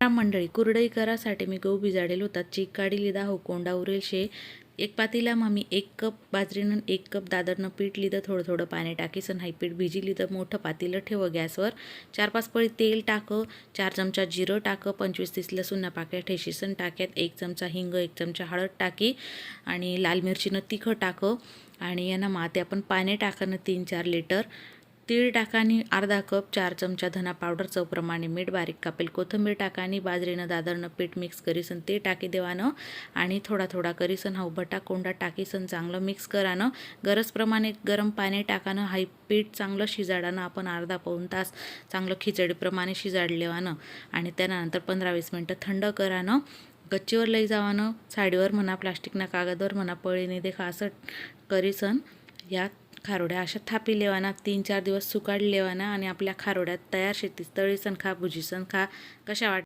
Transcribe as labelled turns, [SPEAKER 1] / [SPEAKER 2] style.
[SPEAKER 1] राम मंडळी कुरडई करासाठी मी गहू भिजाडेल होता. चीक काढी लिदा हो कोंडा उरेल शे एक पातीलाમાં मी एक कप बाजरीनं एक कप दादरनं पीठ लिहिलं थोडं थोडं पाणी टाकीसन हाय पीठ भिजी लिहिलं मोठं पातीलं ठेव गॅसवर. चार पाच पळी तेल टाकं चार चमचा जिरं टाकं पंचवीस तीस लसूणना पाक्या ठेशीसन टाक्यात एक चमचा हिंग एक चमचा हळद टाकी आणि लाल मिरचीनं तिखं टाकं आणि यांना माते आपण पाणी टाकणं तीन चार लिटर. तीळ टाकानी अर्धा कप चार चमचा धना पावडर चवप्रमाणे मीठ बारीक कापेल कोथिंबीर टाकानी बाजरीनं दादरनं पीठ मिक्स करीसन ते टाकी देवानं आणि थोडा थोडा करीसन हा उभटा कोंडा टाकीसन चांगलं मिक्स करानं. गरजप्रमाणे गरम पाणी टाकानं हाई पीठ चांगलं शिजाडानं आपण अर्धा पाऊण तास चांगलं खिचडीप्रमाणे शिजाडलेवानं आणि त्यानंतर पंधरा वीस मिनटं थंड करानं. गच्चीवर लई जावानं साडीवर म्हणा प्लास्टिकना कागदवर म्हणा पळीने देखा असं करीसन. यात खारोड्या अशा थापी लेवाना तीन चार दिवस सुकाड लेवाना आणि आपल्या खारोड्यात तयार शेती तळीसन खा भुजीसन खा कशा वाट